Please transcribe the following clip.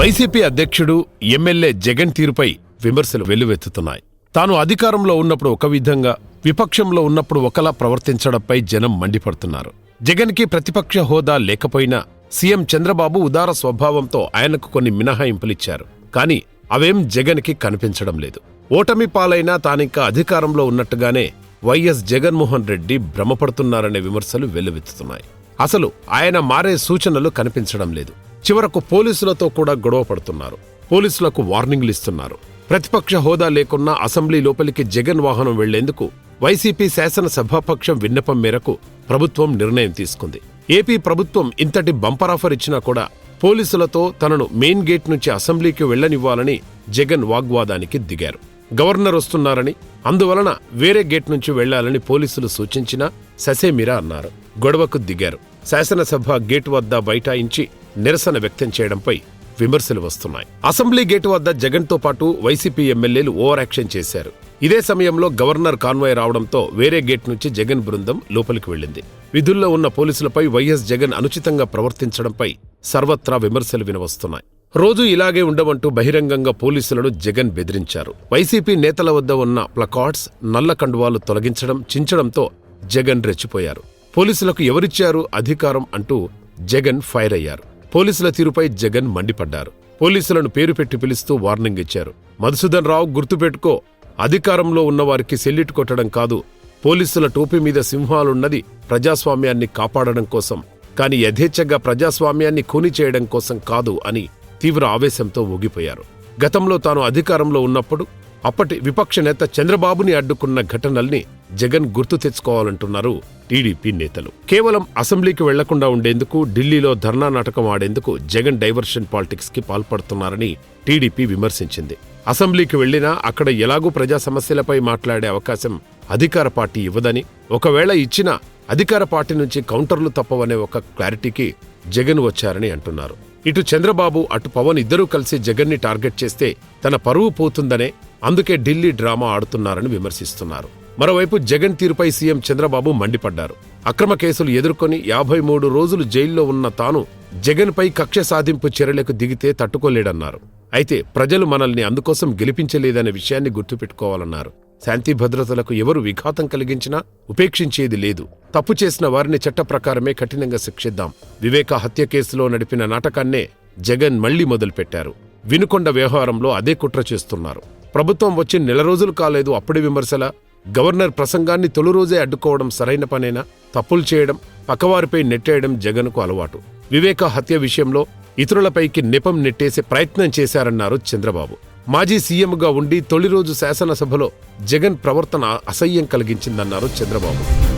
YCP అధ్యక్షుడు MLA Jagan తీరుపై విమర్శలు వెల్లువెత్తుతున్నాయి. తాను అధికారంలో ఉన్నప్పుడు ఒక విధంగా విపక్షంలో ఉన్నప్పుడు ఒకలా ప్రవర్తించడంపై జనం మండిపడుతున్నారు. జగన్కి ప్రతిపక్ష హోదా లేకపోయినా సీఎం చంద్రబాబు ఉదార స్వభావంతో ఆయనకు కొన్ని మినహాయింపులిచ్చారు. కానీ అవేం జగన్కి కనిపించడం లేదు. ఓటమి పాలైనా తానింకా అధికారంలో ఉన్నట్టుగానే వైఎస్ జగన్మోహన్ రెడ్డి భ్రమపడుతున్నారనే విమర్శలు వెల్లువెత్తుతున్నాయి. అసలు ఆయన మారే సూచనలు కనిపించడం లేదు. చివరకు పోలీసులతో కూడా గొడవ పడుతున్నారు. పోలీసులకు వార్నింగ్లు ఇస్తున్నారు. ప్రతిపక్ష హోదా లేకున్నా అసెంబ్లీ లోపలికి జగన్ వాహనం వెళ్ళేందుకు వైసీపీ శాసనసభాపక్షం విన్నపం మేరకు ప్రభుత్వం నిర్ణయం తీసుకుంది. ఏపీ ప్రభుత్వం ఇంతటి బంపర్ ఆఫర్ ఇచ్చినా కూడా పోలీసులతో తనను మెయిన్ గేట్ నుంచి అసెంబ్లీకి వెళ్ళనివ్వాలని జగన్ వాగ్వాదానికి దిగారు. గవర్నర్ వస్తున్నారని అందువలన వేరే గేట్ నుంచి వెళ్ళాలని పోలీసులు సూచించినా ససేమిరా అన్నారు. గొడవకు దిగారు. శాసనసభ గేట్ వద్ద బైఠాయించి నిరసన వ్యక్తం చేయడంపై విమర్శలు వస్తున్నాయి. అసెంబ్లీ గేటు వద్ద జగన్తో పాటు వైసీపీ ఎమ్మెల్యేలు ఓవర్ యాక్షన్ చేశారు. ఇదే సమయంలో గవర్నర్ కాన్వాయ్ రావడంతో వేరే గేట్ నుంచి జగన్ బృందం లోపలికి వెళ్ళింది. విధుల్లో ఉన్న పోలీసులపై వైఎస్ జగన్ అనుచితంగా ప్రవర్తించడంపై సర్వత్రా విమర్శలు వినవస్తున్నాయి. రోజు ఇలాగే ఉండమంటూ బహిరంగంగా పోలీసులను జగన్ బెదిరించారు. వైసీపీ నేతల వద్ద ఉన్న ప్లకార్డ్స్ నల్ల కండువాలు తొలగించడం చించడంతో జగన్ రెచ్చిపోయారు. పోలీసులకు ఎవరిచ్చారు అధికారం అంటూ జగన్ ఫైర్ అయ్యారు. పోలీసుల తీరుపై జగన్ మండిపడ్డారు. పోలీసులను పేరు పెట్టి పిలుస్తూ వార్నింగ్ ఇచ్చారు. మధుసూదన్ రావు గుర్తుపెట్టుకో అధికారంలో ఉన్నవారికి సెల్లిట్టు కొట్టడం కాదు పోలీసుల టోపీ మీద సింహాలున్నది ప్రజాస్వామ్యాన్ని కాపాడడం కోసం కాని యథేచ్ఛగా ప్రజాస్వామ్యాన్ని ఖూని చేయడం కోసం కాదు అని తీవ్ర ఆవేశంతో ఊగిపోయారు. గతంలో తాను అధికారంలో ఉన్నప్పుడు అప్పటి విపక్ష నేత చంద్రబాబుని అడ్డుకున్న ఘటనల్ని జగన్ గుర్తు తెచ్చుకోవాలంటున్నారు టీడీపీ నేతలు. కేవలం అసెంబ్లీకి వెళ్ళకుండా ఉండేందుకు ఢిల్లీలో ధర్నా నాటకం ఆడేందుకు జగన్ డైవర్షన్ పాలిటిక్స్కి పాల్పడుతున్నారని టీడీపీ విమర్శించింది. అసెంబ్లీకి వెళ్ళినా అక్కడ ఎలాగూ ప్రజా సమస్యలపై మాట్లాడే అవకాశం అధికార పార్టీ ఇవ్వదని ఒకవేళ ఇచ్చినా అధికార పార్టీ నుంచి కౌంటర్లు తప్పవనే ఒక క్లారిటీకి జగన్ వచ్చారని అంటున్నారు. ఇటు చంద్రబాబు అటు పవన్ ఇద్దరూ కలిసి జగన్ని టార్గెట్ చేస్తే తన పరువు పోతుందనే అందుకే ఢిల్లీ డ్రామా ఆడుతున్నారని విమర్శిస్తున్నారు. మరోవైపు జగన్ తీరుపై సీఎం చంద్రబాబు మండిపడ్డారు. అక్రమ కేసులు ఎదుర్కొని యాభై మూడు రోజులు జైల్లో ఉన్న తాను జగన్పై కక్ష సాధింపు చర్యలకు దిగితే తట్టుకోలేడన్నారు. అయితే ప్రజలు మనల్ని అందుకోసం గెలిపించలేదనే విషయాన్ని గుర్తుపెట్టుకోవాలన్నారు. శాంతి భద్రతలకు ఎవరు విఘాతం కలిగించినా ఉపేక్షించేది లేదు. తప్పు చేసిన వారిని చట్ట ప్రకారమే కఠినంగా శిక్షిద్దాం. వివేక హత్య కేసులో నడిపిన నాటకాన్నే జగన్ మళ్ళీ మొదలుపెట్టారు. వినుకొండ వ్యవహారంలో అదే కుట్ర చేస్తున్నారు. ప్రభుత్వం వచ్చి నెల రోజులు కాలేదు అప్పుడే విమర్శల గవర్నర్ ప్రసంగాన్ని తొలి రోజే అడ్డుకోవడం సరైన పనేనా? తప్పులు చేయడం పక్కవారిపై నెట్టేయడం జగన్కు అలవాటు. వివేక హత్య విషయంలో ఇతరులపైకి నెపం నెట్టేసే ప్రయత్నం చేశారన్నారు చంద్రబాబు. మాజీ సీఎంగా ఉండి తొలి రోజు శాసనసభలో జగన్ ప్రవర్తన అసహ్యం కలిగించిందన్నారు చంద్రబాబు.